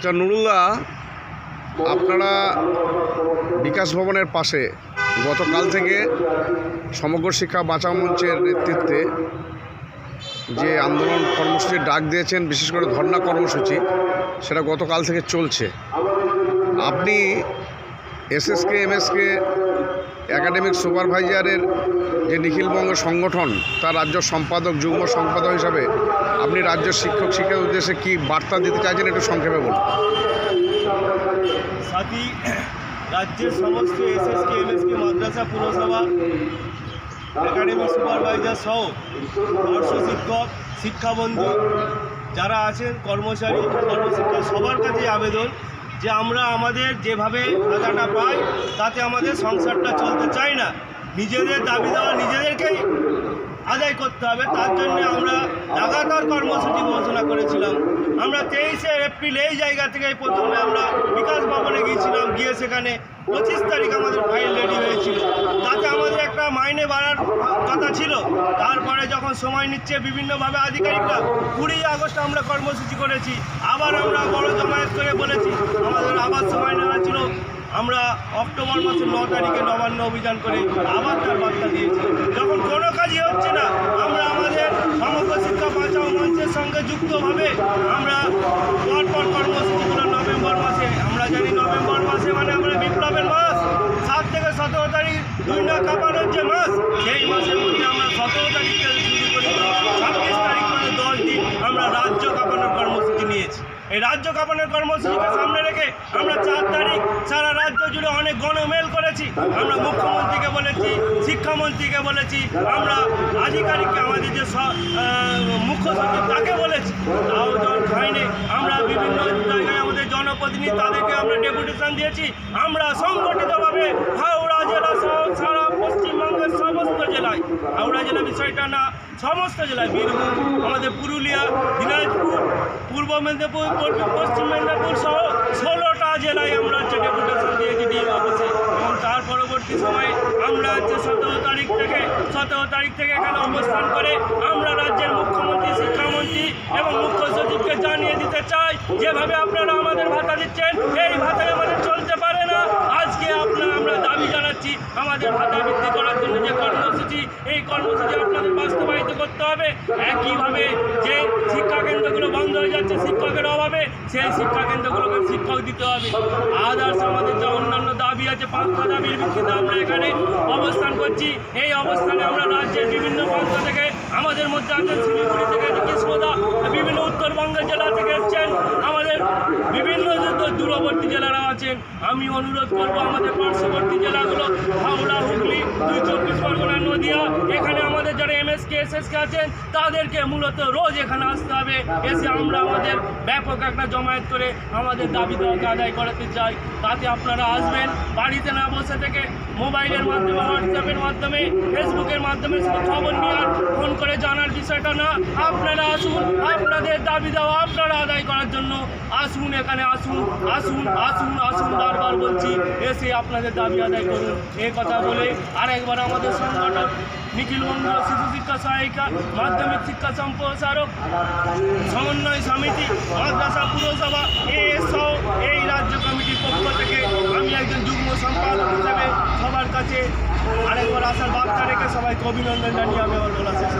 আচ্ছা নুরুল্লা আপনারা বিকাশ ভবনের পাশে গতকাল থেকে সমগ্র শিক্ষা বাঁচাও মঞ্চের নেতৃত্বে যে আন্দোলন কর্মসূচির ডাক দিয়েছেন, বিশেষ করে ধর্ণা কর্মসূচি, সেটা গতকাল থেকে চলছে। আপনি এসএসকে, এমএসকে একাডেমিক সুপারভাইজারের যে নিখিলবঙ্গ সংগঠন, তার রাজ্য সম্পাদক, যুগ্ম সম্পাদক হিসাবে আপনি রাজ্য শিক্ষক শিক্ষার উদ্দেশ্যে কি বার্তা দিতে চাইছেন একটু সংক্ষেপে বলুন। সাথী, রাজ্যের সমস্ত এসএসকে এমএসকে মাদ্রাসা, পুরসভা, একাডেমিক সুপারভাইজার সহ পার্শ্ব শিক্ষক, শিক্ষাবন্ধু যারা আছেন, কর্মচারী, কর্মশিক্ষক, সবার কাছে আবেদন। যে আমরা আমাদের যেভাবে ভাতাটা পাই, তাতে আমাদের সংসারটা চলতে চাই না। নিজেদের দাবি দেওয়া নিজেদেরকেই আদায় করতে হবে। তার জন্য আমরা লাগাতার কর্মসূচি ঘোষণা করেছিলাম। আমরা তেইশে এপ্রিল এই জায়গা থেকে প্রথমে আমরা বিকাশ ভবনে গিয়েছিলাম। গিয়ে সেখানে পঁচিশ তারিখ আমাদের ফাইল রেডি হয়েছিল। তাতে আমাদের মাইনে বাড়ার কথা ছিল। তারপরে যখন সময় নিচ্ছে বিভিন্নভাবে আধিকারিকরা কুড়ি আগস্ট আমরা কর্মসূচি করেছি। আবার আমরা বড় জমায়েত করে বলেছি, আমাদের আবার সময় নেওয়া ছিল। আমরা অক্টোবর মাসের ন তারিখে নবান্ন অভিযান করে আবার তার বার্তা দিয়েছি। যখন কোনো কাজই হচ্ছে না, আমরা আমাদের সমগ্র শিক্ষা বাঁচাও মঞ্চের সঙ্গে যুক্তভাবে আমরা পরপর কর্মসূচিগুলো নভেম্বর মাসে, আমরা জানি নভেম্বর মাসে মানে আমরা বিপ্লবের মাস সাত থেকে সতেরো তারিখ দুই না কাপানোর যে মাস, সেই মাসের মধ্যে আমরা সতেরো তারিখ থেকে শুরু করি। ছাব্বিশ তারিখ মানে দশ দিন আমরা রাজ্য কাপানোর কর্মসূচি নিয়েছি। এই রাজ্য কাপানোর কর্মসূচিকে সামনে রেখে আমরা চার তারিখ সারা রাজ্য জুড়ে অনেক গণমেল করেছি। আমরা মুখ্যমন্ত্রীকে বলেছি, শিক্ষামন্ত্রীকে বলেছি, আমরা আধিকারিককে, আমাদের যে মুখ্য সচিব তাকে বলেছি। তাও জল খাইনি আমরা বিভিন্ন জায়গায় আমাদের জনপ্রতিনিধি তাদেরকে আমরা ডেপুটেশন দিয়েছি। আমরা সংগঠিতভাবে হাওড়া জেলা সহ সারা পশ্চিমবঙ্গের সমস্ত জেলায় হাওড়া জেলা বিষয়টা না সমস্ত জেলায় বীরভূম আমাদের পুরুলিয়া, দিনাজপুর, পূর্ব মেদিনীপুর পশ্চিম মেদিনীপুর সহ ষোলোটা জেলায় আমরা হচ্ছে ডেপুটেশন দিয়েছি ডিএম এবং তার পরবর্তী সময়ে আমরা হচ্ছে সতেরো তারিখ থেকে, সতেরো তারিখ থেকে এখানে অবস্থান করে আমরা রাজ্যের মুখ্যমন্ত্রী, শিক্ষামন্ত্রী এবং মুখ্য সচিবকে জানিয়ে দিতে চাই, যেভাবে আপনারা আমাদের ভাতা দিচ্ছেন, এই ভাতায় আমাদের চলতে পারে না। আজকে আপনারা, আমরা দাবি জানাচ্ছি, আমাদের ভাতা বৃদ্ধি কর্মসূচি এই কর্মসূচি আপনাদের বাস্তবায়িত করতে হবে। একইভাবে যে শিক্ষা কেন্দ্রগুলো বন্ধ হয়ে যাচ্ছে, শিক্ষকের অভাবে সেই শিক্ষা কেন্দ্রগুলোকে শিক্ষক দিতে হবে। আদার্স আমাদের যে অন্যান্য দাবি আছে, পাঁচটা দাবির ভিত্তিতে আমরা এখানে অবস্থান করছি। এই অবস্থানে আমরা রাজ্যের বিভিন্ন প্রান্ত থেকে, আমাদের মধ্যে আছেন শিলিগুড়ি থেকে কৃষ্ণদা বিভিন্ন উত্তরবঙ্গের জেলা থেকে এসছেন, আমাদের বিভিন্ন দূরবর্তী জেলারা আছেন। আমি অনুরোধ করব আমাদের পার্শ্ববর্তী জেলাগুলো, হাওড়া দুই চব্বিশ পরগনা নদিয়া, এখানে আমাদের যারা এমএসকে এসএসকে আছেন, তাদেরকে মূলত রোজ এখানে আসতে হবে। এসে আমরা আমাদের ব্যাপক একটা জমায়েত করে আমাদের দাবি দেওয়াকে আদায় করাতে চাই। তাতে আপনারা আসবেন, বাড়িতে না বসে থেকে মোবাইলের মাধ্যমে হোয়াটসঅ্যাপের মাধ্যমে ফেসবুকের মাধ্যমে খবর নিয়ে আর ফোন করে জানার বিষয়টা না, আপনারা দাবি আপনারা আদায় করার জন্য আসুন এখানে আসুন আসুন আসুন আসুন, বারবার বলছি, এসে আপনাদের দাবি আদায় করুন। এই কথা বলে আরেকবার আমাদের সংগঠন নিখিল বঙ্গ শিশু শিক্ষা সহায়িকা, মাধ্যমিক শিক্ষা সম্প্রসারক, সমন্বয় সমিতি, মাদ্রাসা পুরসভা এসহ এই রাজ্য কমিটির পক্ষ থেকে আমি একজন যুগ্ম সম্পাদক হিসেবে সবার কাছে আরেকবার আসার বার্তা রেখে সবাইকে অভিনন্দন জানিয়ে আমি আমার বলা শেষ